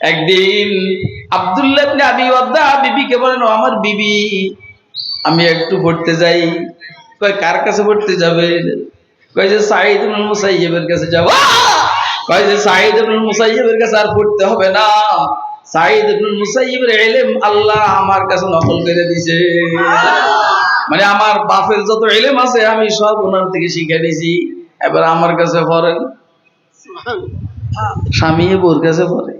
একদিন আব্দুল্লাহ আবি ওয়াদ্দা বিবিকে বলেন আমার বিবি আমি একটু পড়তে যাই। কয় কার কাছে পড়তে যাবে? কয় যে সাইদ ইবনুল মুসাইয়্যিবের কাছে যাব। কয় যে সাইদ ইবনুল মুসাইয়্যিবের কাছে আর পড়তে হবে না। সাইদ ইবনুল মুসাইয়্যিবের ইলম আল্লাহ আমার কাছে নকল করে দিয়েছে। মানে আমার বাপের যত এলেম আছে আমি সব ওনার থেকে শিখে নিয়েছি। এবার আমার কাছে পড়েন। স্বামী বোর কাছে পড়ে।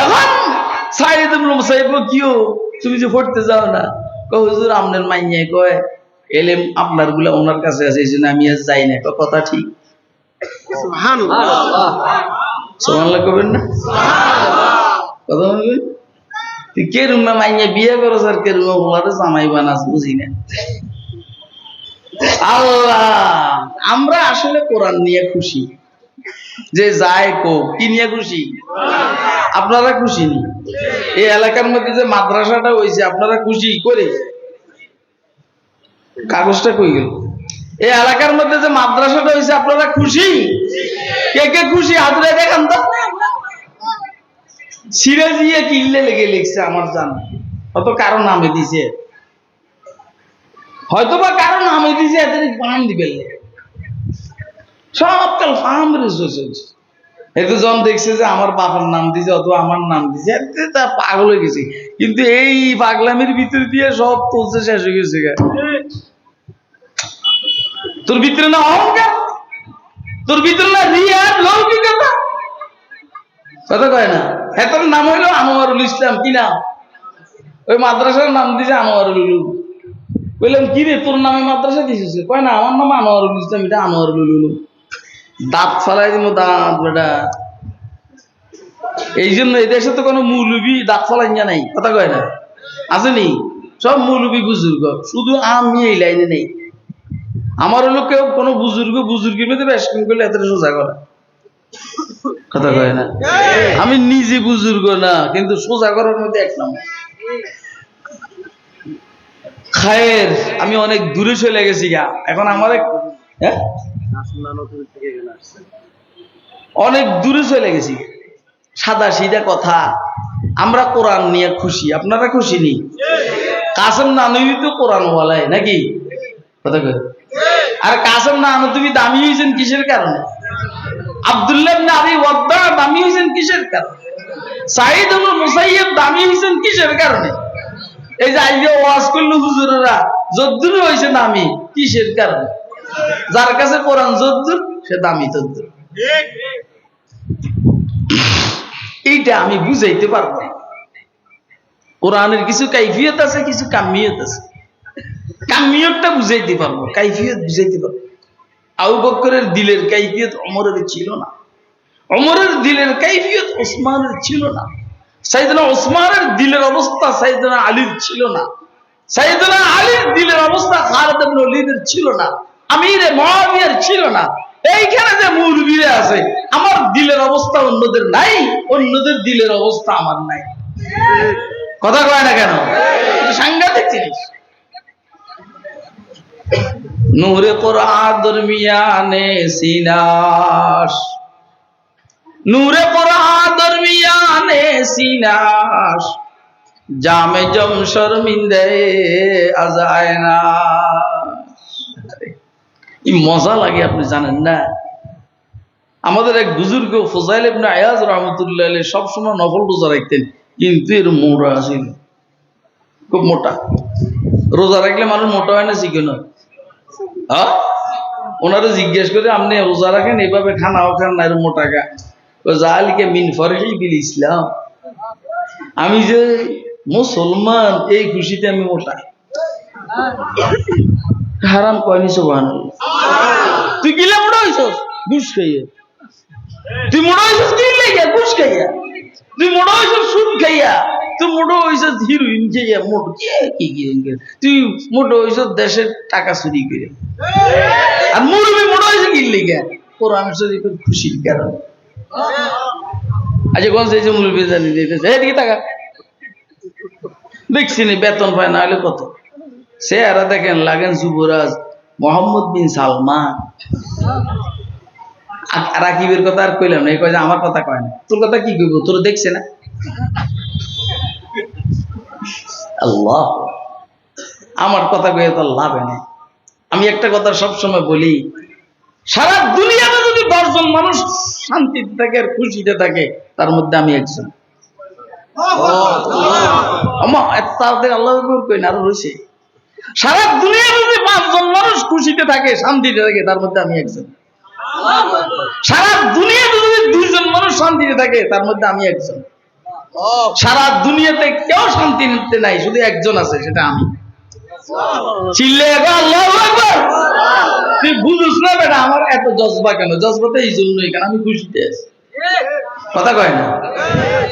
এখন সাইদ মুসাইব কিও? তুমি যে পড়তে যাও না। কয় হুজুর আপনার মাইয়ে কয় এলেম আপনারগুলা ওনার কাছে আছে এই জন্য আমি আজ যাই না। কথা ঠিক? সুবহানাল্লাহ। কবেন না? কথা বলবেন? কে রুমা মাইয়ে বিয়ে করো স্যার কে রুমা বলারে জামাই বানাস বুঝি না? আল্লাহ আমরা আসলে কোরআন নিয়ে খুশি। যে যায় কো কি নিয়ে খুশি? আপনারা খুশি নি? এই এলাকার মধ্যে যে মাদ্রাসাটা হয়েছে আপনারা খুশি করে? কাগজটা কই গেল? এই এলাকার মধ্যে যে মাদ্রাসাটা হয়েছে আপনারা খুশি? কে কে খুশি? হাতরে দেখান তো। সিরাজিয়া কিনলে লেগে লিখছে আমার জান। হয়তো কারও নামে দিছে। হয়তো বা কারও নামে দিছে, এদের বান দিবে। সব কাল ফার্ম রিসোর্সেস এতে যখন দেখছে যে আমার বাবার নাম দিছে অথবা আমার নাম দিছে, এতে তা পাগল হয়ে গেছে। কিন্তু এই পাগলামির ভিতর দিয়ে সব তুলছে শেষ হয়ে গেছে। তোর ভিতরে না অহংকার? তোর ভিতরে না রিয়া লৌকিকতা? কথা কয় না। হ্যাঁ তোর নাম হইল আনোয়ারুল ইসলাম, কি নাম? ওই মাদ্রাসার নাম দিছে আনোয়ারুল বললাম কি রে, তোর নামে মাদ্রাসা দিছিস কয় না, আমার নাম আনোয়ারুল ইসলাম, এটা আনোয়ারুল দাঁত ফালাই দিব দাঁত বেটা। এই জন্য এই দেশে তো কোনো মৌলবি দাঁত ফালাই না নাই, কথা কয় না। আসেনি সব মৌলবি বুজুর্গ। শুধু আমি এই লাইনে নেই। আমার হলো কেউ কোনো বুজুর্গ বুজুর্গের মধ্যে বেশ করলে এত সোজা করা। কথা কয় না? আমি নিজে বুজুর্গ না, কিন্তু সোজা করার মধ্যে এক নম্বর। খায়ের, আমি অনেক দূরে চলে গেছি গা। এখন আমার হ্যাঁ? অনেক দূরে চলে গেছি। সাদা সিধা কথা। আমরা কোরআন নিয়ে খুশি। আপনারা খুশি নি? কাসম নানুই তো কোরআন বলাই নাকি আর কাসম নানু তুমি দামি হয়েছেন কিসের কারণে? আব্দুল্লাহ ওয়াদ্দা দামি হয়েছেন কিসের কারণে? সাইদ দামি হয়েছেন কিসের কারণে? এই যে ওয়াজ করল হুজুরেরা যদ্দুর হয়েছে দামি, কিসের কারণে? যার কাছে কোরআন যদ্দুর, সে দামি তদ্দুর। এইটা আমি বুঝাইতে পারব কোরআনের কিছু কাইফিয়ত আছে, কিছু কামিয়ত আছে। কামিয়তটা বুঝাইতে পারব, কাইফিয়ত বুঝাইতে পারব। আবু বকরের দিলের কাইফিয়ত অমরের ছিল না। অমরের দিলের কাইফিয়ত ওসমানের ছিল না। সাইদনা ওসমানের দিলের অবস্থা সাইদনা আলীর ছিল না। সাইদনা আলীর দিলের অবস্থা খালেদ ইবনে ছিল না। আমিরে মুয়াবিয়ার ছিল না। এইখানে যে মুরবিরে আছে, আমার দিলের অবস্থা অন্যদের নাই, অন্যদের দিলের অবস্থা আমার নাই। কথা কয় না কেন? সাংঘাতিক জিনিস। নূরে কোরআন দরমিয়ানে সিনাস। নূরে কোরআন দরমিয়ানে সিনাস। জামে জম শর্মিন্দে আজায় না। মজা লাগে, আপনি জানেন না? আমাদের এক বুজুর্গ, ফজাইল ইবনে আয়াজ রহমতুল্লাহ সবসময় নফল রোজা রাখতেন, কিন্তু এর মোটা ছিল। খুব মোটা। রোজা রাখলে মানুষ মোটা হয় না চিকেন হয়? ওনারা জিজ্ঞেস করে, আপনি রোজা রাখেন? এইভাবে খানাও খান না, এর মোটা ও জালিকে মিন ফরহি বিল ইসলাম। আমি যে, মুসলমান, এই খুশিতে আমি মোটা। হারাম কয়নি সোবান তুই গিলা মোটা হইছস ঘুষ খাইয়ে। তুই মোটা হইছস কি লাইয়া ঘুষ খাইয়া। তুই মোটা হইছস সুদ খাইয়া। তুই মোটা হইছস হিরোইন খাইয়া মোটো কি কি কি? তুই মোটা হইছস দেশের টাকা চুরি করে। আর মুরবি মোটা হইছে কি লাইয়া কোরআন শরীফের খুশির কারণে। আচ্ছা কোন সেই যে মুরবি জানি দিতেছে এদিকে টাকা দেখছি বেতন পায় না হলে কত? সে এরা দেখেন লাগেন যুবরাজ মোহাম্মদ বিন সালমান রাকিবের কথা আর কইলাম না এই কয় যে আমার কথা কয় না তোর কথা কি কইব তোর দেখছে না আল্লাহ আমার কথা কয়ে তো লাভ নেই আমি একটা কথা সবসময় বলি সারা দুনিয়াতে যদি দশজন মানুষ শান্তিতে থাকে আর খুশিতে থাকে তার মধ্যে আমি একজন তাড়াতাড়ি আল্লাহ কই না আরও রয়েছে সারা দুনিয়াতে যদি পাঁচজন মানুষ খুশিতে থাকে, শান্তিতে থাকে, তার মধ্যে আমি একজন। সারা দুনিয়াতে যদি দুইজন মানুষ শান্তিতে থাকে, তার মধ্যে আমি একজন। সারা দুনিয়াতে কেউ শান্তিতে নাই, শুধু একজন আছে, সেটা আমি। আমার এত জজবা কেন? জজবা তো এই জন্যই কেন আমি খুশিতে আছি। কথা কয় না?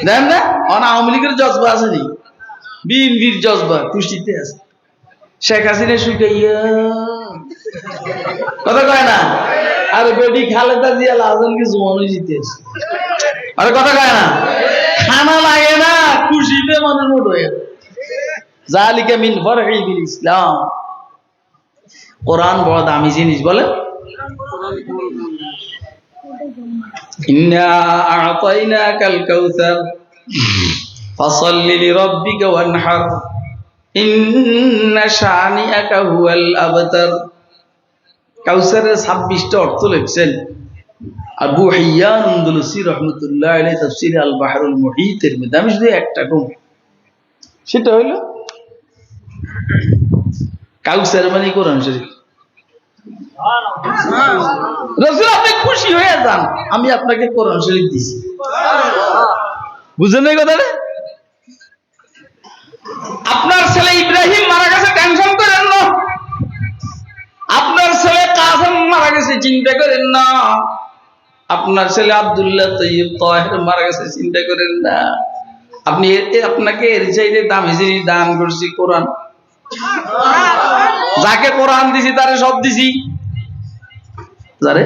দেন না, অন আওয়ামী লীগের জজবা আছে নি? বিএনপির জজবা, খুশিতে আছে। শেখ হাসিনা শুকাইয়া কথা কয় না? আর বেডি খালেদা জিয়া লাজনকে জোয়ানো জিতে আছে আরে কথা কয় না? খানা লাগে না, খুশিতে মানুষ মোট হয়ে। জালিকা মিন ফরহি বিল ইসলাম। কোরআন বড় দামি জিনিস, বলে? ইন্না আ'তাইনাকাল কাউসার, ফাসাল্লি লিরাব্বিকা ওয়ানহার। কাউসারের 26টা অর্থ লিখছেন। আবু হিয়ান রহমতুল্লাহ আলাইহি আল বাহরুল মুহিতের মধ্যে। আমি শুধু একটা কম। সেটা হইল কাউসার মানে কোরআন শরীফ। আপনি খুশি হয়ে যান। আমি আপনাকে কোরআন শরীফ দিছি। বুঝলেন এই কথাটা? আপনার ছেলে ইব্রাহিম মারা গেছে টেনশন করেন না। আপনার ছেলে কাসেম মারা গেছে, চিন্তা করেন না। আপনার ছেলে আব্দুল্লাহ তৈব তাহের মারা গেছে, চিন্তা করেন না। আপনি আপনাকে এর চাইতে দামি জিনিস দান করছি, কোরআন। যাকে কোরআন দিছি, তারে সব দিছি। যারে?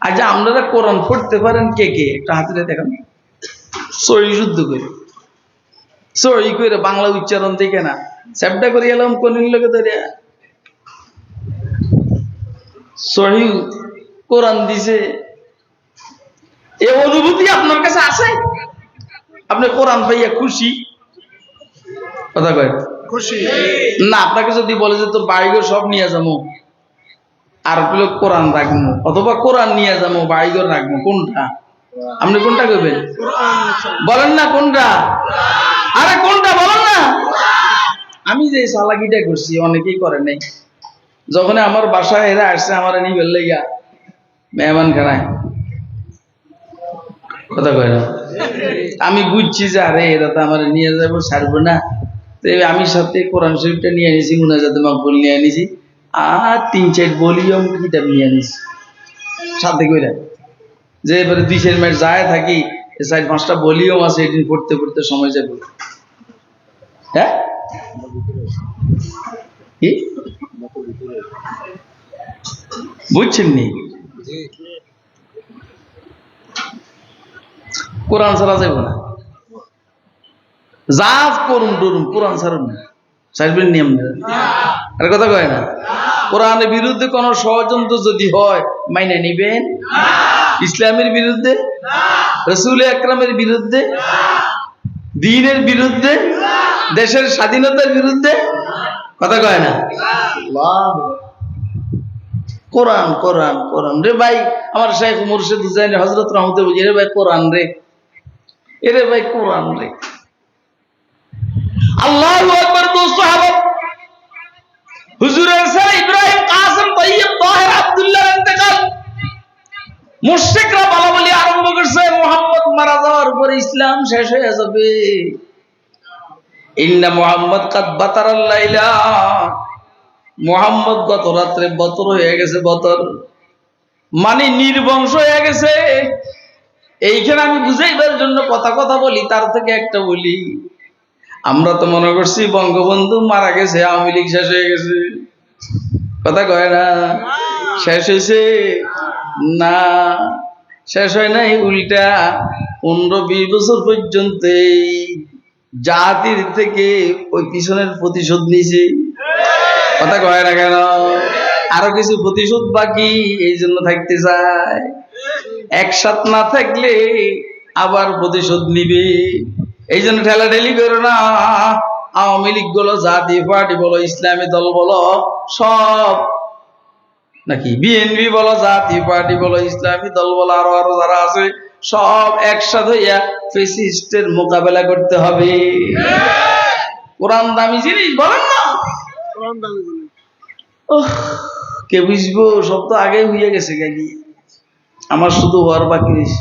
আচ্ছা আপনারা কোরআন পড়তে পারেন কে কে? একটা হাতে দেখান। সই শুদ্ধ করে। সই করে বাংলা উচ্চারণ থেকে না। স্যাপটা করে এলাম কোন লোকে ধরে সহি কোরআন দিছে। এ অনুভূতি আপনার কাছে আছে? আপনি কোরআন পাইয়া খুশি? কথা কয়। খুশি। না আপনাকে যদি বলে যে তোর বাড়িঘর সব নিয়ে যাব আর পেলে কোরআন রাখব অথবা কোরআন নিয়ে যাব বাড়িঘর রাখব কোনটা? আপনি কোনটা করবেন বলেন না কোনটা? আরে কোনটা বলেন না? আমি যে সালাকিটা করছি, অনেকেই করে নাই। যখন আমার বাসায় এরা আসছে, আমার নিয়ে ফেললে গিয়া মেহমান খানায় কথা কয় না? আমি বুঝছি যে, আরে, এরা তো আমার নিয়ে যাব, ছাড়বো না। তো আমি সাথে কোরআন শরীফটা নিয়ে এনেছি মুনাজাতে মকবুল নিয়ে এনেছি আর তিন চার ভলিউম কিতাব নিয়ে এনেছি সাথে কইরা। যে এবারে দুই চার মাস যায় থাকি এ চার পাঁচটা ভলিউম আছে এদিন পড়তে পড়তে সময় যাবে। হ্যাঁ? কি? বুঝছেন নি কোরআন ছাড়া যাবে না। যা করুন টরুন কোরআন ছাড়ুন না। নিয়ম আর কথা কয় না। কোরআনের বিরুদ্ধে কোন ষড়যন্ত্র যদি হয় মাইনে নিবেন? ইসলামের বিরুদ্ধে? রসুল আকরামের বিরুদ্ধে? দিনের বিরুদ্ধে? দেশের স্বাধীনতার বিরুদ্ধে? কথা কয় না। কোরআন কোরআন কোরআন। রে ভাই আমার শেখ মুর্শিদ হুসাইন হজরত রহমতে বুঝি রে ভাই কোরআন রে। এরে ভাই কোরআন রে। আল্লাহ আরম্ভ করছে, মোহাম্মদ মারা যাওয়ার ইসলাম শেষ হয়ে যাবে। ইন্না মোহাম্মদ কাদ বাতারাল লাইলা। মোহাম্মদ গত রাত্রে বতর হয়ে গেছে বতর। মানে নির্বংশ হয়ে গেছে। এইখানে আমি বুঝাইবার জন্য কথা কথা বলি, তার থেকে একটা বলি। আমরা তো মনে করছি বঙ্গবন্ধু মারা গেছে আওয়ামী লীগ শেষ হয়ে গেছে। কথা কয় না? শেষ হয়েছে? না। শেষ হয় নাই উল্টা। পনেরো বিশ বছর পর্যন্ত জাতির থেকে ওই পিছনের প্রতিশোধ নিয়েছে। কথা কয় না কেন? আরও কিছু প্রতিশোধ বাকি এই জন্য থাকতে চায়। একসাথ না থাকলে আবার প্রতিশোধ নিবে। এই জন্য ঠেলা ঠেলাঠেলি করো না। আওয়ামী লীগ বলো জাতীয় পার্টি বলো ইসলামী দল বলো সব। নাকি বিএনপি বলো জাতীয় পার্টি বলো ইসলামী দল বলো আরও আরও যারা আছে সব একসাথে হইয়া ফেসিস্টের মোকাবেলা করতে হবে। কোরআন দামি জিনিস বলেন না। কে বুঝব সব তো আগে হইয়া গেছে গাড়ি আমার শুধু হওয়ার বাকি রয়েছে